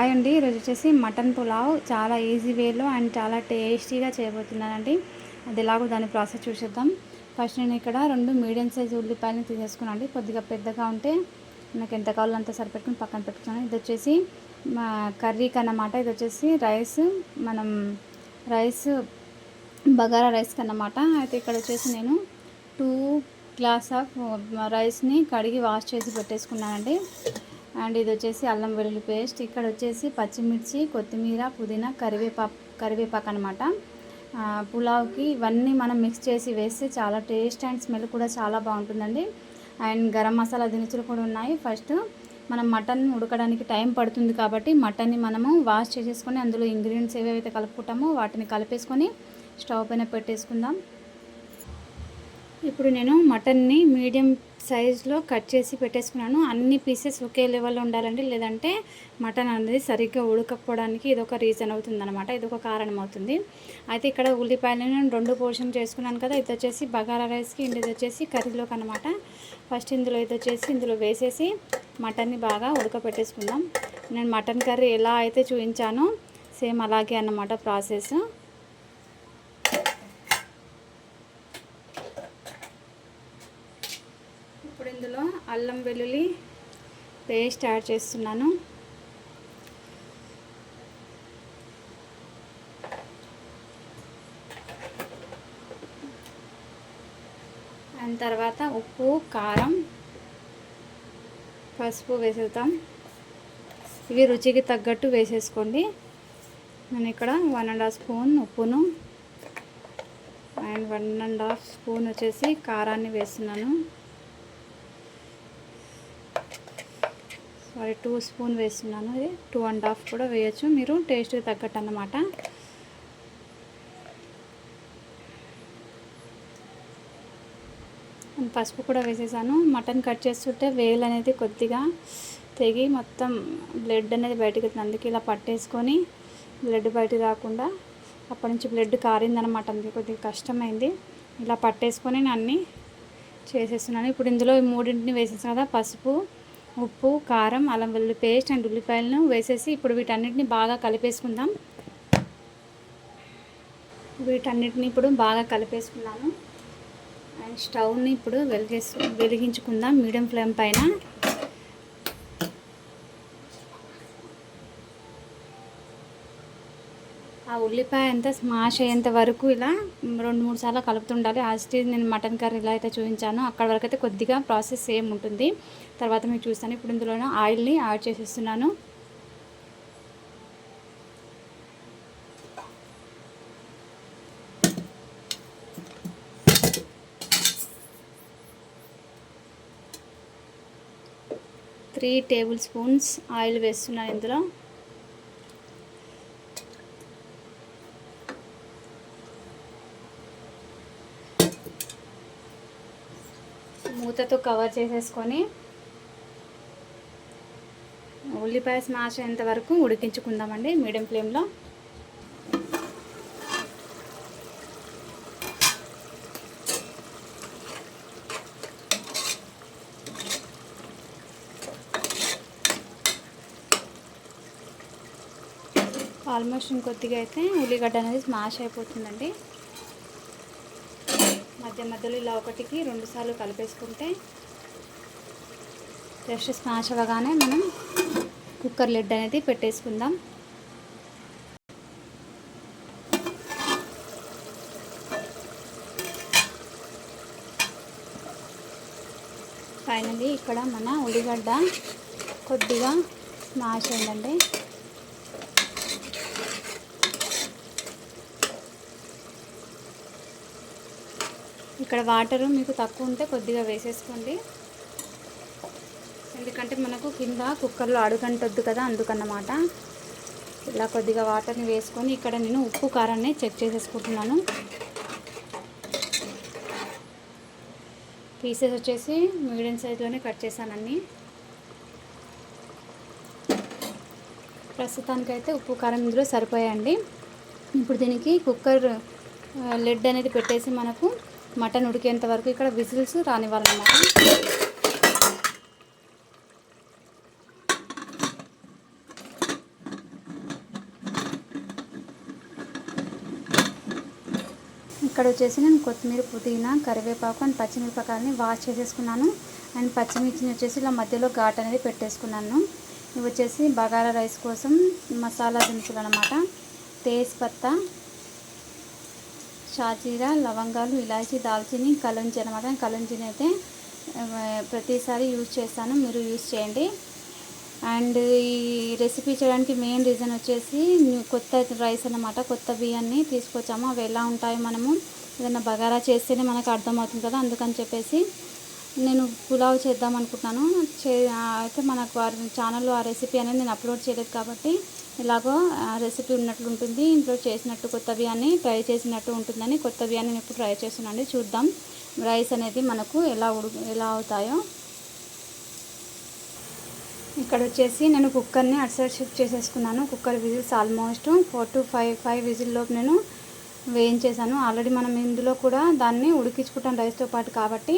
Hi అండి. ఈరోజు వచ్చేసి మటన్ పులావ్ చాలా ఈజీ వేలో అండ్ చాలా టేస్టీగా చేయబోతున్నానండి. అది ఎలాగో దాని ప్రాసెస్ చూసేద్దాం. ఫస్ట్ నేను ఇక్కడ రెండు మీడియం సైజ్ ఉల్లిపాయలను తీసేసుకున్నాను అండి. కొద్దిగా పెద్దగా ఉంటే నాకు ఎంత కావాలో అంత సరిపెట్టుకుని పక్కన పెట్టుకున్నాను. ఇది వచ్చేసి మా కర్రీకి అన్నమాట ఇది వచ్చేసి రైస్ మనం రైస్ బగారా రైస్ అన్నమాట అయితే ఇక్కడ వచ్చేసి నేను టూ గ్లాస్ ఆఫ్ రైస్ని కడిగి వాష్ చేసి పెట్టేసుకున్నానండి. అండ్ ఇది వచ్చేసి అల్లం వెల్లుల్లి పేస్ట్. ఇక్కడ వచ్చేసి పచ్చిమిర్చి కొత్తిమీర పుదీనా కరివేపాకు కరివేపాకు అనమాట పులావ్కి ఇవన్నీ మనం మిక్స్ చేసి వేస్తే చాలా టేస్ట్ అండ్ స్మెల్ కూడా చాలా బాగుంటుందండి. అండ్ గరం మసాలా దినుసులు కూడా ఉన్నాయి. ఫస్ట్ మనం మటన్ ఉడకడానికి టైం పడుతుంది కాబట్టి మటన్ని మనము వాష్ చేసేసుకొని అందులో ఇంగ్రీడియంట్స్ ఏవేవైతే కలుపుకుంటామో వాటిని కలిపేసుకొని స్టవ్ పైన పెట్టేసుకుందాం. ఇప్పుడు నేను మటన్ని మీడియం సైజులో కట్ చేసి పెట్టేసుకున్నాను. అన్ని పీసెస్ ఒకే లెవెల్లో ఉండాలండి. లేదంటే మటన్ అనేది సరిగ్గా ఉడకపోవడానికి ఇది ఒక రీజన్ అవుతుంది అనమాట ఇది ఒక కారణం అవుతుంది. అయితే ఇక్కడ ఉల్లిపాయలను నేను రెండు పోర్షన్ చేసుకున్నాను కదా. ఇది వచ్చేసి బగారా రైస్కి ఇది వచ్చేసి కర్రీలోకి అనమాట ఫస్ట్ ఇందులో ఇది వచ్చేసి ఇందులో వేసేసి మటన్ని బాగా ఉడకపెట్టేసుకుందాం. నేను మటన్ కర్రీ ఎలా అయితే చూపించానో సేమ్ అలాగే అన్నమాట ప్రాసెస్ ఇప్పుడు ఇందులో అల్లం వెల్లుల్లి పేస్ట్ యాడ్ చేస్తున్నాను. అండ్ తర్వాత ఉప్పు కారం పసుపు వేసేద్దాం. ఇవి రుచికి తగ్గట్టు వేసేసుకోండి. నేను ఇక్కడ వన్ అండ్ హాఫ్ స్పూన్ ఉప్పును and one and half spoon వచ్చేసి కారాన్ని వేస్తున్నాను. సారీ టూ స్పూన్ వేస్తున్నాను. ఇది టూ అండ్ హాఫ్ కూడా వేయచ్చు. మీరు టేస్ట్కి తగ్గట్టు అన్నమాట. పసుపు కూడా వేసేసాను. మటన్ కట్ చేస్తుంటే వేలు అనేది కొద్దిగా తెగి మొత్తం బ్లడ్ అనేది బయటకు వెళ్తుంది అందుకే ఇలా పట్టేసుకొని బ్లడ్ బయటకు రాకుండా అప్పటి నుంచి బ్లడ్ కారిందనమాట అందుకే కొద్దిగా కష్టమైంది. ఇలా పట్టేసుకొని నేను అన్నీ చేసేస్తున్నాను. ఇప్పుడు ఇందులో ఈ మూడింటిని వేసేసాను కదా పసుపు ఉప్పు కారం అల్లం వెల్లుల్లి పేస్ట్ అండ్ ఉల్లిపాయలను వేసేసి ఇప్పుడు వీటన్నిటిని బాగా కలిపేసుకుందాం. వీటన్నిటిని ఇప్పుడు బాగా కలిపేసుకున్నాను. అండ్ స్టవ్ని ఇప్పుడు వెలిగేసు వెలిగించుకుందాం మీడియం ఫ్లేమ్ పైన. ఉల్లిపాయ అంతా స్మాష్ అయ్యేంత వరకు ఇలా రెండు మూడు సార్లు కలుపుతుండాలి. ఆ నేను మటన్ కర్రీ ఇలా అయితే చూపించాను. అక్కడ వరకు అయితే కొద్దిగా ప్రాసెస్ సేమ్ ఉంటుంది. తర్వాత మీకు చూస్తాను. ఇప్పుడు ఇందులోనే ఆయిల్ని యాడ్ చేసేస్తున్నాను. త్రీ టేబుల్ స్పూన్స్ ఆయిల్ వేస్తున్నాను ఇందులో. మూతతో కవర్ చేసేసుకొని ఉల్లిపాయ స్మాష్ అయ్యేంత వరకు ఉడికించుకుందామండి మీడియం ఫ్లేమ్లో. ఆల్మోస్ట్ ఇంకొద్దిగా అయితే ఉల్లిగడ్డ అనేది స్మాష్ అయిపోతుందండి. మధ్య మధ్యలో ఇలా ఒకటికి రెండు సార్లు కలిపేసుకుంటే జస్ట్ స్మాష్ అవ్వగానే మనం కుక్కర్ లెడ్ అనేది పెట్టేసుకుందాం. ఫైనలీ ఇక్కడ మన ఉల్లిగడ్డ కొద్దిగా స్మాష్ అయిందండి. ఇక్కడ వాటరు మీకు తక్కువ ఉంటే కొద్దిగా వేసేసుకోండి. ఎందుకంటే మనకు కింద కుక్కర్లో అడుగంటొద్దు కదా అందుకన్నమాట. ఇలా కొద్దిగా వాటర్ని వేసుకొని ఇక్కడ నేను ఉప్పు కారాన్ని చెక్ చేసేసుకుంటున్నాను. పీసెస్ వచ్చేసి మీడియం సైజులోనే కట్ చేశానండి ప్రస్తుతానికైతే ఉప్పు కారం ఇందులో సరిపోయాయండి. ఇప్పుడు దీనికి కుక్కర్ లెడ్ అనేది పెట్టేసి మనకు మటన్ ఉడికేంత వరకు ఇక్కడ విజిల్స్ రానివ్వాలన్నమాట. ఇక్కడ వచ్చేసి నేను కొత్తిమీర పుదీనా కరివేపాకు అండ్ పచ్చిమిరపకాయలని వాష్ చేసేసుకున్నాను. అండ్ పచ్చిమిర్చిని వచ్చేసి ఇలా మధ్యలో ఘాట్ అనేది పెట్టేసుకున్నాను. ఇవి వచ్చేసి బగారా రైస్ కోసం మసాలా దినుసులు అనమాట తేజ్పత్తా షాజీరా లవంగాలు ఇలాచి దాల్చిని కలంజీ అనమాట కలంజీని అయితే ప్రతిసారి యూజ్ చేస్తాను. మీరు యూజ్ చేయండి. అండ్ ఈ రెసిపీ చేయడానికి మెయిన్ రీజన్ వచ్చేసి కొత్త రైస్ అన్నమాట. కొత్త బియ్యాన్ని తీసుకొచ్చాము. అవి ఎలా ఉంటాయి మనము ఏదైనా బగారా చేస్తేనే మనకు అర్థమవుతుంది కదా. అందుకని చెప్పేసి నేను పులావ్ చేద్దాం అనుకుంటున్నాను. చే అయితే మనకు వారి ఛానల్లో ఆ రెసిపీ అనేది నేను అప్లోడ్ చేయలేదు కాబట్టి ఇలాగో రెసిపీ ఉన్నట్లు ఉంటుంది. ఇంట్లో చేసినట్టు కొత్త బియ్యాన్ని ట్రై చేసినట్టు ఉంటుందని కొత్త బియ్యాన్ని నేను ఇప్పుడు ట్రై చేస్తున్నాను చూద్దాం రైస్ అనేది మనకు ఎలా ఉడు ఎలా అవుతాయో. ఇక్కడ వచ్చేసి నేను కుక్కర్ని అటు సైడ్ షిఫ్ట్ చేసేసుకున్నాను. Cooker whistles almost four to five five విజిల్లోపు నేను వేయించేసాను ఆల్రెడీ మనం ఇందులో కూడా దాన్ని ఉడికించుకుంటాం రైస్తో పాటు కాబట్టి.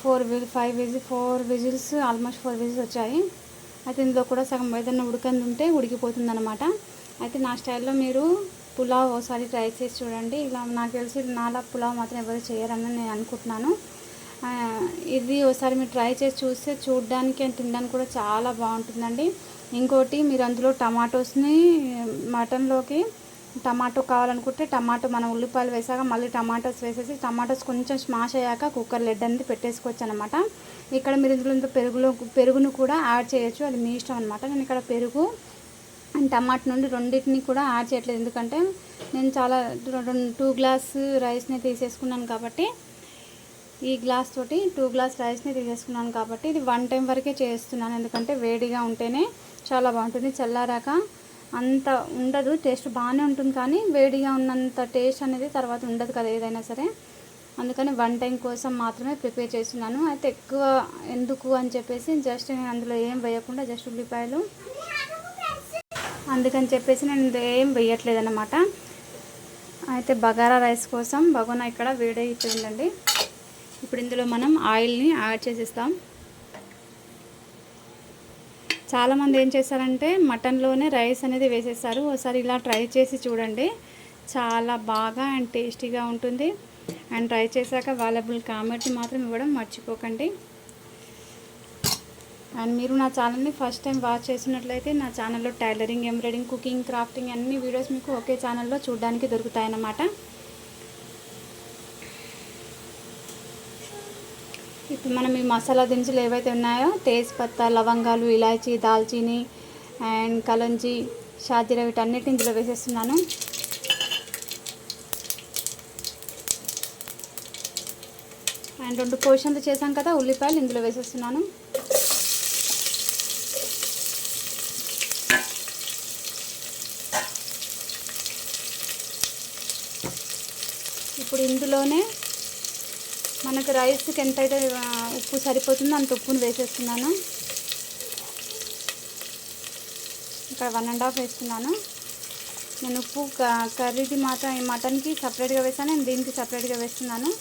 Four whistle five whistle four whistles almost four whistles వచ్చాయి. అయితే ఇందులో కూడా సగం ఏదైనా ఉడకంది ఉంటే ఉడికిపోతుంది అనమాట అయితే నా స్టైల్లో మీరు పులావ్ ఒకసారి ట్రై చేసి చూడండి. ఇలా నాకు తెలిసి నాలా పులావ్ మాత్రం ఎవరు చేయరని నేను అనుకుంటున్నాను. ఇది ఒకసారి మీరు ట్రై చేసి చూస్తే చూడడానికి అండ్ తినడానికి కూడా చాలా బాగుంటుందండి. ఇంకోటి మీరు అందులో టమాటోస్ని మటన్లోకి టమాటో కావాలనుకుంటే టమాటో మనం ఉల్లిపాయలు వేసాక మళ్ళీ టమాటోస్ వేసేసి టమాటోస్ కొంచెం స్మాష్ అయ్యాక కుక్కర్ లెడ్ అనేది పెట్టేసుకోవచ్చు అనమాట ఇక్కడ మీరు ఇందులో పెరుగులో పెరుగును కూడా యాడ్ చేయొచ్చు. అది మీ ఇష్టం అనమాట నేను ఇక్కడ పెరుగు అండ్ టమాటా నుండి రెండింటిని కూడా యాడ్ చేయట్లేదు. ఎందుకంటే నేను చాలా టూ గ్లాస్ రైస్ని తీసేసుకున్నాను కాబట్టి ఈ గ్లాస్ తోటి టూ గ్లాస్ రైస్ని తీసేసుకున్నాను కాబట్టి ఇది వన్ టైం వరకే చేస్తున్నాను. ఎందుకంటే వేడిగా ఉంటేనే చాలా బాగుంటుంది. చల్లారాక అంత ఉండదు టేస్ట్ బాగానే ఉంటుంది కానీ వేడిగా ఉన్నంత టేస్ట్ అనేది తర్వాత ఉండదు కదా ఏదైనా సరే. అందుకని వన్ టైం కోసం మాత్రమే ప్రిపేర్ చేస్తున్నాను. అయితే ఎక్కువ ఎందుకు అని చెప్పేసి జస్ట్ నేను అందులో ఏం వేయకుండా జస్ట్ ఉల్లిపాయలు. అందుకని చెప్పేసి నేను ఏం వేయట్లేదు అనమాట అయితే బగారా రైస్ కోసం బగోనా ఇక్కడ వేడైపోయిందండి. ఇప్పుడు ఇందులో మనం ఆయిల్ని యాడ్ చేసేస్తాం. చాలామంది ఏం చేస్తారంటే మటన్లోనే రైస్ అనేది వేసేస్తారు. ఒకసారి ఇలా ట్రై చేసి చూడండి. చాలా బాగా అండ్ టేస్టీగా ఉంటుంది. అండ్ ట్రై చేశాక అవైలబుల్ కామెంట్ని మాత్రం ఇవ్వడం మర్చిపోకండి. అండ్ మీరు నా ఛానల్ని ఫస్ట్ టైం వాచ్ చేసినట్లయితే నా ఛానల్లో టైలరింగ్ ఎంబ్రాయిడింగ్ కుకింగ్ క్రాఫ్టింగ్ అన్ని వీడియోస్ మీకు ఒకే ఛానల్లో చూడడానికి దొరుకుతాయన్నమాట. ఇప్పుడు మనం ఈ మసాలా దినుసులు ఏవైతే ఉన్నాయో తేజ్పత్తా లవంగాలు ఇలాచీ దాల్చిని అండ్ కలంజీ షాజీరా వీటన్నిటిని ఇందులో వేసేస్తున్నాను. అండ్ రెండు పోషన్లు చేశాం కదా ఉల్లిపాయలు ఇందులో వేసేస్తున్నాను ఇప్పుడు ఇందులోనే మనకు రైస్కి ఎంతైతే అయితే ఉప్పు సరిపోతుందో అంత ఉప్పును వేసేస్తున్నాను. ఇక్కడ వన్ అండ్ హాఫ్ వేస్తున్నాను నేను ఉప్పు క- కర్రీకి మాత్రం ఈ మటన్కి సపరేట్గా వేసాను. నేను దీనికి సపరేట్గా వేస్తున్నాను.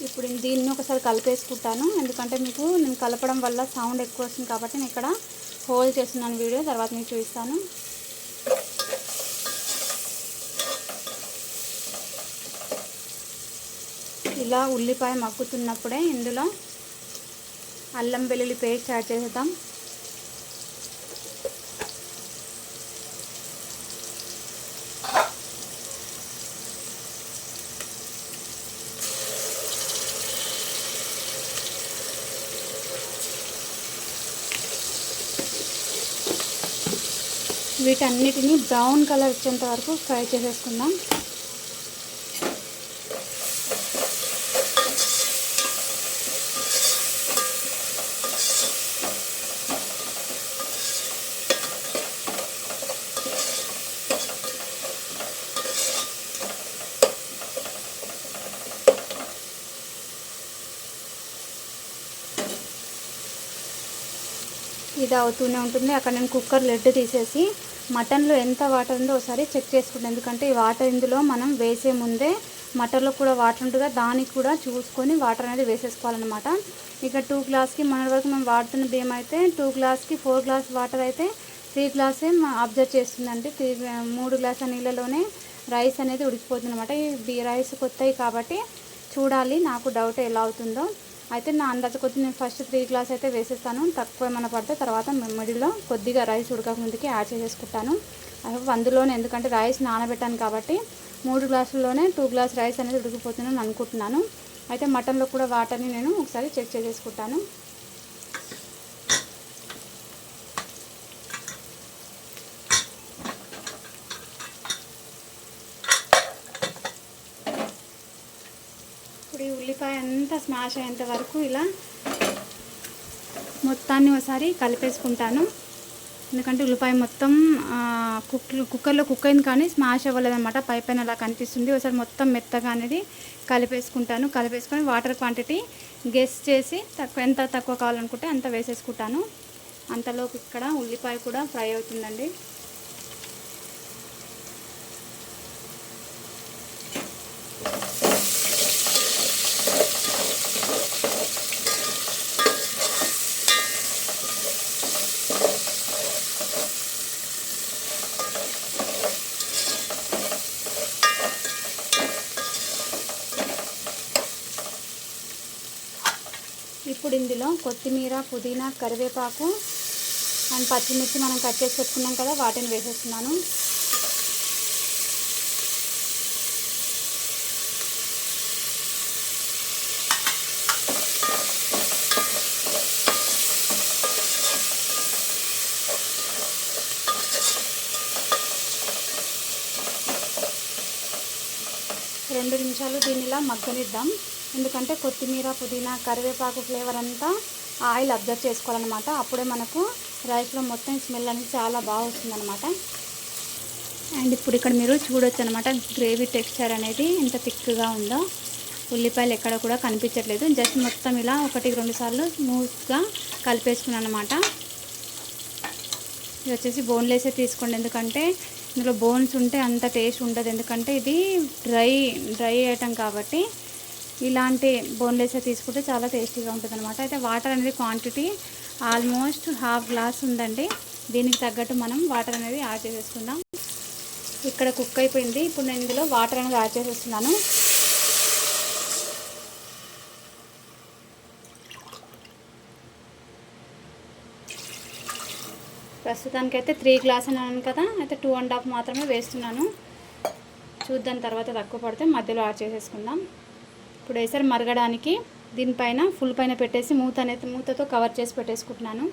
ఇప్పుడు దీన్ని ఒకసారి కలిపేసుకుంటాను. ఎందుకంటే మీకు నేను కలపడం వల్ల సౌండ్ ఎక్కువ వస్తుంది కాబట్టి నేను ఇక్కడ హోల్డ్ చేస్తున్నాను వీడియో. తర్వాత మీకు చూపిస్తాను. ఇలా ఉల్లిపాయ మగ్గుతున్నప్పుడే ఇందులో అల్లం వెల్లుల్లి పేస్ట్ యాడ్ చేసేద్దాం. వీటన్నిటిని బ్రౌన్ కలర్ వచ్చేంత వరకు ఫ్రై చేసేసుకుందాం. ఇది అవుతూనే ఉంటుంది. అక్కడ నేను కుక్కర్ లెడ్ తీసేసి మటన్లో ఎంత వాటర్ ఉందో ఒకసారి చెక్ చేసుకుంటాను ఎందుకంటే ఈ వాటర్ ఇందులో మనం వేసే ముందే మటన్లో కూడా వాటర్ ఉంటుందా దానికి కూడా చూసుకొని వాటర్ అనేది వేసేసుకోవాలన్నమాట. ఇక టూ గ్లాస్కి మన వరకు మనం వాడుతున్న బియ్యం అయితే టూ గ్లాస్కి ఫోర్ గ్లాస్ వాటర్ అయితే త్రీ గ్లాసే అబ్జర్వ్ చేస్తుందండి. త్రీ మూడు గ్లాసుల నీళ్ళలోనే రైస్ అనేది ఉడికిపోతుంది అనమాట ఈ బి రైస్ కొత్తవి కాబట్టి చూడాలి. నాకు డౌట్ ఎలా అవుతుందో. అయితే నా అందాజ కొద్ది నేను ఫస్ట్ త్రీ గ్లాస్ అయితే వేసేస్తాను. తక్కువ ఏమైనా పడితే తర్వాత మిడిల్లో కొద్దిగా రైస్ ఉడకక ముందుకి యాడ్ చేసేసుకుంటాను. అందులోనే ఎందుకంటే రైస్ నానబెట్టాను కాబట్టి మూడు గ్లాసుల్లోనే టూ గ్లాస్ రైస్ అనేది ఉడికిపోతుందని అనుకుంటున్నాను. అయితే మటన్లో కూడా వాటర్ని నేను ఒకసారి చెక్ చేసేసుకుంటాను ఇప్పుడు ఈ ఉల్లిపాయ అంతా స్మాష్ అయ్యేంత వరకు ఇలా మొత్తాన్ని ఒకసారి కలిపేసుకుంటాను. ఎందుకంటే ఉల్లిపాయ మొత్తం కుక్ కుక్కర్లో కుక్ అయింది కానీ స్మాష్ అవ్వలేదన్నమాట. పై పైన అలా కనిపిస్తుంది. ఒకసారి మొత్తం మెత్తగా అనేది కలిపేసుకుంటాను. కలిపేసుకొని వాటర్ క్వాంటిటీ గెస్ చేసి తక్కువ ఎంత తక్కువ కావాలనుకుంటే అంత వేసేసుకుంటాను. అంతలోపు ఇక్కడ ఉల్లిపాయ కూడా ఫ్రై అవుతుందండి ఇప్పుడు ఇందులో కొత్తిమీర పుదీనా కరివేపాకు అండ్ పచ్చిమిర్చి మనం కట్ చేసి పెట్టుకున్నాం కదా వాటిని వేసేస్తున్నాను. రెండు నిమిషాలు దీనిలా మగ్గనిద్దాం. ఎందుకంటే కొత్తిమీర పుదీనా కరివేపాకు ఫ్లేవర్ అంతా ఆయిల్ అబ్జర్వ్ చేసుకోవాలన్నమాట. అప్పుడే మనకు రైస్లో మొత్తం స్మెల్ అనేది చాలా బాగా వస్తుందన్నమాట. అండ్ ఇప్పుడు ఇక్కడ మీరు చూడొచ్చు అనమాట గ్రేవీ టెక్స్చర్ అనేది ఎంత థిక్గా ఉందో. ఉల్లిపాయలు ఎక్కడ కూడా కనిపించట్లేదు. జస్ట్ మొత్తం ఇలా ఒకటి రెండు సార్లు స్మూత్గా కలిపేసుకున్నాను అనమాట ఇది వచ్చేసి బోన్లెసే తీసుకోండి. ఎందుకంటే ఇందులో బోన్స్ ఉంటే అంత టేస్ట్ ఉండదు. ఎందుకంటే ఇది డ్రై డ్రై ఐటమ్ కాబట్టి ఇలాంటి బోన్లెస్ తీసుకుంటే చాలా టేస్టీగా ఉంటుంది అనమాట అయితే వాటర్ అనేది క్వాంటిటీ ఆల్మోస్ట్ హాఫ్ గ్లాస్ ఉందండి. దీనికి తగ్గట్టు మనం వాటర్ అనేది యాడ్ చేసేసుకుందాం. ఇక్కడ కుక్ అయిపోయింది. ఇప్పుడు నేను ఇందులో వాటర్ అనేది యాడ్ చేసేస్తున్నాను. ప్రస్తుతానికి అయితే త్రీ గ్లాస్ అన్నాను కదా అయితే టూ అండ్ హాఫ్ మాత్రమే వేస్తున్నాను. చూద్దాం తర్వాత తక్కువ పడితే మధ్యలో యాడ్ చేసేసుకుందాం. ఇప్పుడు వేసారు మరగడానికి దీనిపైన ఫుల్ పైన పెట్టేసి మూత అనేది మూతతో కవర్ చేసి పెట్టేసుకుంటున్నాను.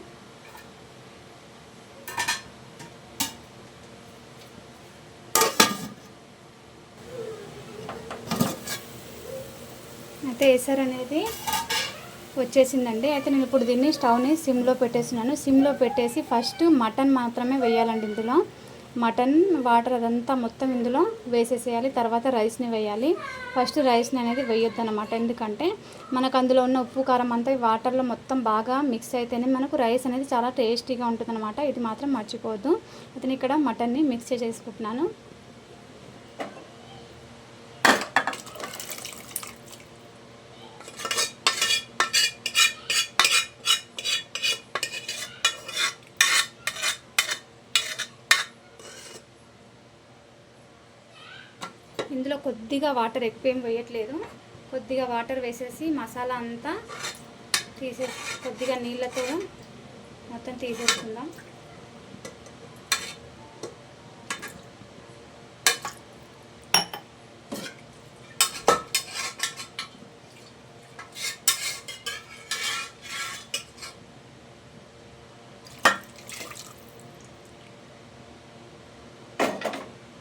అయితే ఎసర్ అనేది వచ్చేసిందండి. అయితే నేను ఇప్పుడు దీన్ని స్టవ్ని సిమ్లో పెట్టేస్తున్నాను. సిమ్లో పెట్టేసి ఫస్ట్ మటన్ మాత్రమే వేయాలండి ఇందులో. మటన్ వాటర్ అదంతా మొత్తం ఇందులో వేసేసేయాలి. తర్వాత రైస్ని వేయాలి. ఫస్ట్ రైస్ని అనేది వేయొద్దు అనమాట ఎందుకంటే మనకు అందులో ఉన్న ఉప్పు కారం అంతా వాటర్లో మొత్తం బాగా మిక్స్ అయితేనే మనకు రైస్ అనేది చాలా టేస్టీగా ఉంటుంది ఇది మాత్రం మర్చిపోవద్దు. అతను ఇక్కడ మటన్ని మిక్స్ చేసుకుంటున్నాను ఇందులో కొద్దిగా వాటర్ ఎక్కువ ఏం వేయట్లేదు. కొద్దిగా వాటర్ వేసేసి మసాలా అంతా తీసే కొద్దిగా నీళ్ళతో మొత్తం తీసేసుకుందాం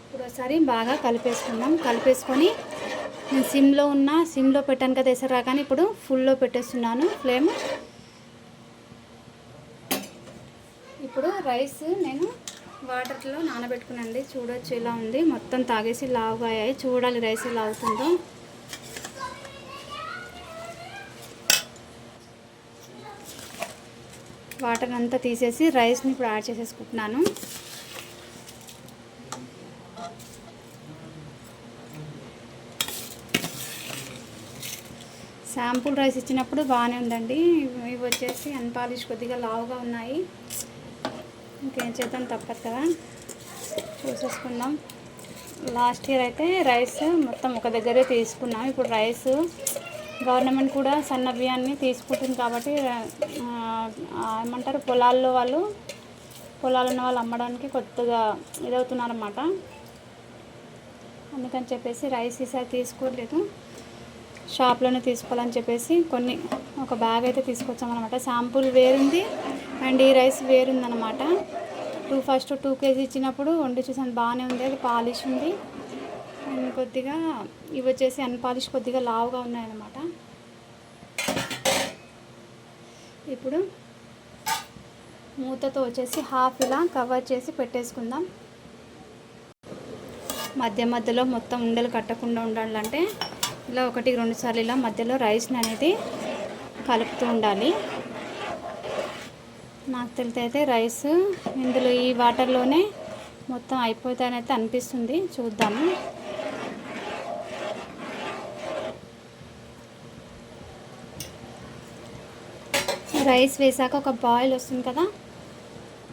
ఇప్పుడు ఒకసారి బాగా కలిపేసుకుందాం. కలిపేసుకొని నేను సిమ్లో ఉన్న సిమ్లో పెట్టాను కదా వేసారా కానీ ఇప్పుడు ఫుల్లో పెట్టేస్తున్నాను ఫ్లేమ్. ఇప్పుడు రైస్ నేను వాటర్లో నానబెట్టుకునండి చూడొచ్చు ఇలా ఉంది. మొత్తం తాగేసి లావుగా అయ్యాయి చూడాలి రైస్ ఎలా అవుతుందో. వాటర్ అంతా తీసేసి రైస్ని ఇప్పుడు యాడ్ చేసేసుకుంటున్నాను. శాంపుల్ రైస్ ఇచ్చినప్పుడు బాగానే ఉందండి. ఇవి వచ్చేసి అన్పాలిష్ కొద్దిగా లావుగా ఉన్నాయి. ఇంకేం చేద్దాం తప్పదు కదా. చూసేసుకుందాం. లాస్ట్ ఇయర్ అయితే రైస్ మొత్తం ఒక దగ్గరే తీసుకున్నాం. ఇప్పుడు రైస్ గవర్నమెంట్ కూడా సన్న బియ్యాన్ని తీసుకుంటుంది కాబట్టి ఏమంటారు? పొలాల్లో వాళ్ళు పొలాలు ఉన్న వాళ్ళు అమ్మడానికి కొత్తగా ఇదవుతున్నారన్నమాట. అందుకని చెప్పేసి రైస్ ఈసారి తీసుకోలేదు. షాప్లోనే తీసుకోవాలని చెప్పేసి కొన్ని ఒక బ్యాగ్ అయితే తీసుకొచ్చామన్నమాట. శాంపుల్ వేరుంది అండ్ ఈ రైస్ వేరుందనమాట టూ ఫస్ట్ టూ కేజీ ఇచ్చినప్పుడు వండి చూసాను బాగానే ఉంది అది పాలిష్ ఉంది. అండ్ కొద్దిగా ఇవి వచ్చేసి అన్పాలిష్ కొద్దిగా లావుగా ఉన్నాయన్నమాట. ఇప్పుడు మూతతో వచ్చేసి హాఫ్ ఇలా కవర్ చేసి పెట్టేసుకుందాం. మధ్య మధ్యలో మొత్తం ఉండలు కట్టకుండా ఉండాలంటే ఇలా ఒకటి రెండు సార్లు ఇలా మధ్యలో రైస్ని అనేది కలుపుతూ ఉండాలి. నాకు తెలితే అయితే రైస్ ఇందులో ఈ వాటర్లోనే మొత్తం అయిపోతాయని అయితే అనిపిస్తుంది. చూద్దాము. రైస్ వేసాక ఒక బాయిల్ వస్తుంది కదా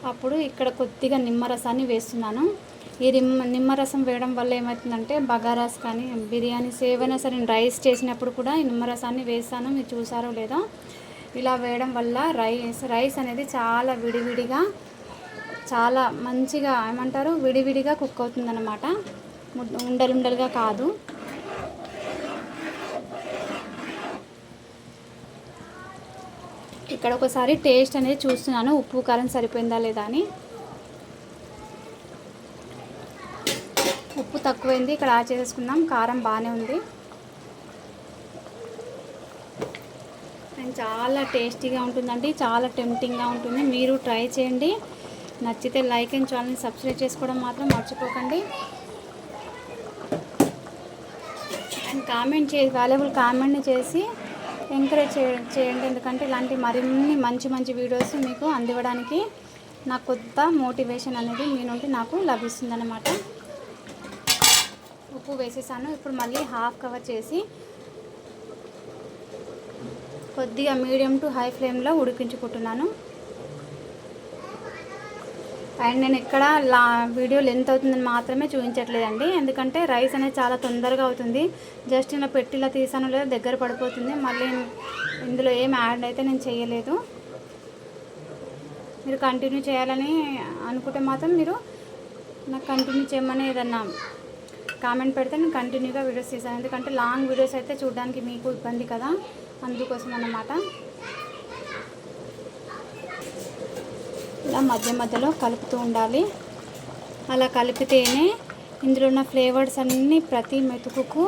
అప్పుడు ఇక్కడ కొద్దిగా నిమ్మరసాన్ని వేస్తున్నాను. ఈ నిమ్మ నిమ్మరసం వేయడం వల్ల ఏమవుతుందంటే బగారాస్ కానీ బిర్యానీస్ ఏవైనా సరే నేను రైస్ చేసినప్పుడు కూడా ఈ నిమ్మరసాన్ని వేస్తాను మీరు చూసారో లేదో? ఇలా వేయడం వల్ల రైస్ రైస్ అనేది చాలా విడివిడిగా చాలా మంచిగా ఏమంటారు? విడివిడిగా కుక్ అవుతుందన్నమాట. ఉండలుండలుగా కాదు. ఇక్కడ ఒకసారి టేస్ట్ అనేది చూస్తున్నాను. ఉప్పు కారం సరిపోయిందా లేదా అని ఉప్పు తక్కువైంది. ఇక్కడ యాడ్ చేసేసుకున్నాం కారం బాగానే ఉంది. అండ్ చాలా టేస్టీగా ఉంటుందండి. చాలా టెంప్టింగ్గా ఉంటుంది. మీరు ట్రై చేయండి. నచ్చితే లైక్ అండ్ ఛానల్ని సబ్స్క్రైబ్ చేసుకోవడం మాత్రం మర్చిపోకండి. అండ్ కామెంట్ చే వాల్యుబుల్ కామెంట్ని చేసి ఎంకరేజ్ చేయండి. ఎందుకంటే ఇలాంటి మరిన్ని మంచి మంచి వీడియోస్ మీకు అందివ్వడానికి నాకు కొత్త మోటివేషన్ అనేది మీ నుండి నాకు లభిస్తుందన్నమాట. ఉప్పు వేసేసాను. ఇప్పుడు మళ్ళీ హాఫ్ కవర్ చేసి కొద్దిగా మీడియం టు హై ఫ్లేమ్లో ఉడికించుకుంటున్నాను. అండ్ నేను ఇక్కడ లా వీడియో లెంత్ అవుతుందని మాత్రమే చూపించట్లేదండి. ఎందుకంటే రైస్ అనేది చాలా తొందరగా అవుతుంది. జస్ట్ ఇలా పెట్టి ఇలా తీసాను లేదా దగ్గర పడిపోతుంది. మళ్ళీ ఇందులో ఏం యాడ్ అయితే నేను చేయలేదు. మీరు కంటిన్యూ చేయాలని అనుకుంటే మాత్రం మీరు నాకు కంటిన్యూ చేయమని ఏదన్నా కామెంట్ పెడితే నేను కంటిన్యూగా వీడియోస్ తీసాను ఎందుకంటే లాంగ్ వీడియోస్ అయితే చూడడానికి మీకు ఇబ్బంది కదా. అందుకోసం అన్నమాట. ఇలా మధ్య మధ్యలో కలుపుతూ ఉండాలి. అలా కలిపితేనే ఇందులో ఉన్న ఫ్లేవర్స్ అన్నీ ప్రతి మెతుకుకు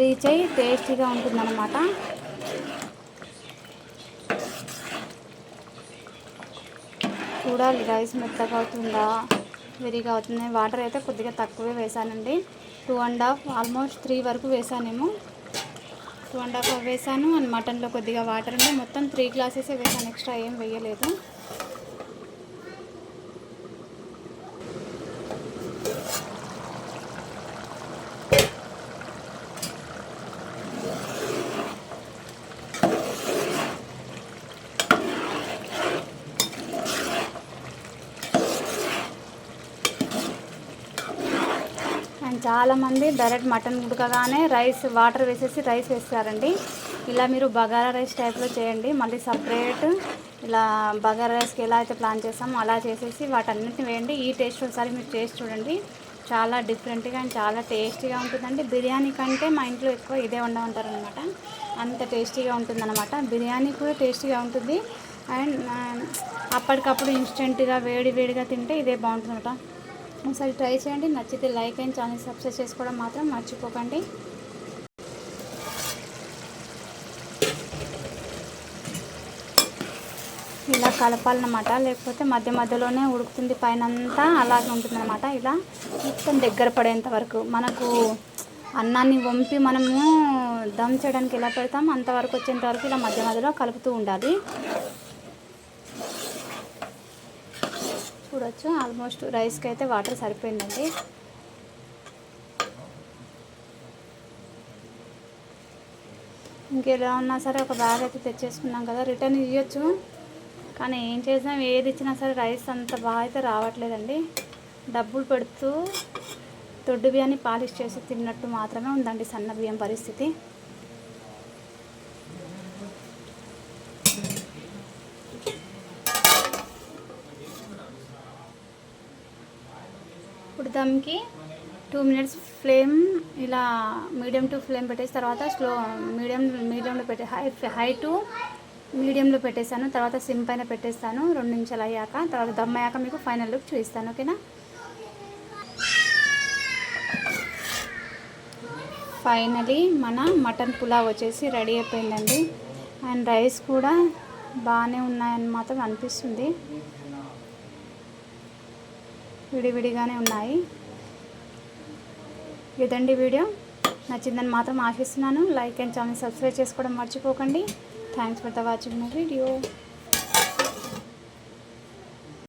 రీచ్ అయ్యి టేస్టీగా ఉంటుందన్నమాట. చూడాలి రైస్ మెత్తగా అవుతుందా? విరిగా అవుతుంది వాటర్ అయితే కొద్దిగా తక్కువే వేసానండి two and half almost three వరకు వేసానేమో టూ అండ్ హాఫ్ వేసాను అండ్ మటన్లో కొద్దిగా వాటర్ ఉంటే మొత్తం త్రీ గ్లాసెస్ వేసాను ఎక్స్ట్రా ఏం వేయలేదు అండ్ చాలామంది డైరెక్ట్ మటన్ ఉడకగానే రైస్ వాటర్ వేసేసి రైస్ వేస్తారండి. ఇలా మీరు బగారా రైస్ టైప్లో చేయండి. మళ్ళీ సపరేట్ ఇలా బగారా రైస్కి ఎలా అయితే ప్లాన్ చేస్తామో అలా చేసేసి వాటన్నిటిని వేయండి. ఈ టేస్ట్ ఒకసారి మీరు టేస్ట్ చూడండి. చాలా డిఫరెంట్గా అండ్ చాలా టేస్టీగా ఉంటుందండి. బిర్యానీ కంటే మా ఇంట్లో ఎక్కువ ఇదే వండమంటారు అనమాట అంత టేస్టీగా ఉంటుందన్నమాట. బిర్యానీ కూడా టేస్టీగా ఉంటుంది. అండ్ అప్పటికప్పుడు ఇన్స్టెంట్గా వేడి వేడిగా తింటే ఇదే బాగుంటుందన్నమాట. ఒకసారి ట్రై చేయండి. నచ్చితే లైక్ అండ్ ఛానల్ సబ్స్క్రైబ్ చేసుకోవడం మాత్రం మర్చిపోకండి. ఇలా కలపాలన్నమాట. లేకపోతే మధ్య మధ్యలోనే ఉడుకుతుంది పైన అంతా అలాగే ఉంటుందన్నమాట. ఇలా మొత్తం దగ్గర పడేంత వరకు మనకు అన్నాన్ని వంపి మనము దమ్ చేయడానికి ఎలా పెడతాం అంతవరకు వచ్చేంత వరకు ఇలా మధ్య మధ్యలో కలుపుతూ ఉండాలి. చూడొచ్చు ఆల్మోస్ట్ రైస్కి అయితే వాటర్ సరిపోయిందండి. ఇంకెలా ఉన్నా సరే ఒక బ్యాగ్ అయితే తెచ్చేసుకున్నాం కదా రిటర్న్ ఇవ్వచ్చు కానీ ఏం చేసినాం ఏది ఇచ్చినా సరే రైస్ అంత బాగా అయితే రావట్లేదండి. డబ్బులు పెడుతూ దొడ్డు బియ్యాన్ని పాలిష్ చేసి తిన్నట్టు మాత్రమే ఉందండి సన్న బియ్యం పరిస్థితి. మొత్తంకి టూ మినిట్స్ ఫ్లేమ్ ఇలా మీడియం టు ఫ్లేమ్ పెట్టేసి తర్వాత స్లో మీడియం మీడియంలో పెట్టే హై హై టు మీడియంలో పెట్టేశాను. తర్వాత సిమ్ పైన పెట్టేస్తాను. రెండు నిమిషాలు అయ్యాక తర్వాత దమ్ అయ్యాక మీకు ఫైనల్ లుక్ చూపిస్తాను ఓకేనా ఫైనలీ మన మటన్ పులావ్ వచ్చేసి రెడీ అయిపోయిందండి. అండ్ రైస్ కూడా బాగానే ఉన్నాయని మాత్రం అనిపిస్తుంది. విడివిడిగానే ఉన్నాయి. ఇదండి వీడియో. నచ్చిందని మాత్రం ఆశిస్తున్నాను. లైక్ అండ్ ఛానల్ సబ్స్క్రైబ్ చేసుకోవడం మర్చిపోకండి. Thanks for the watching my video.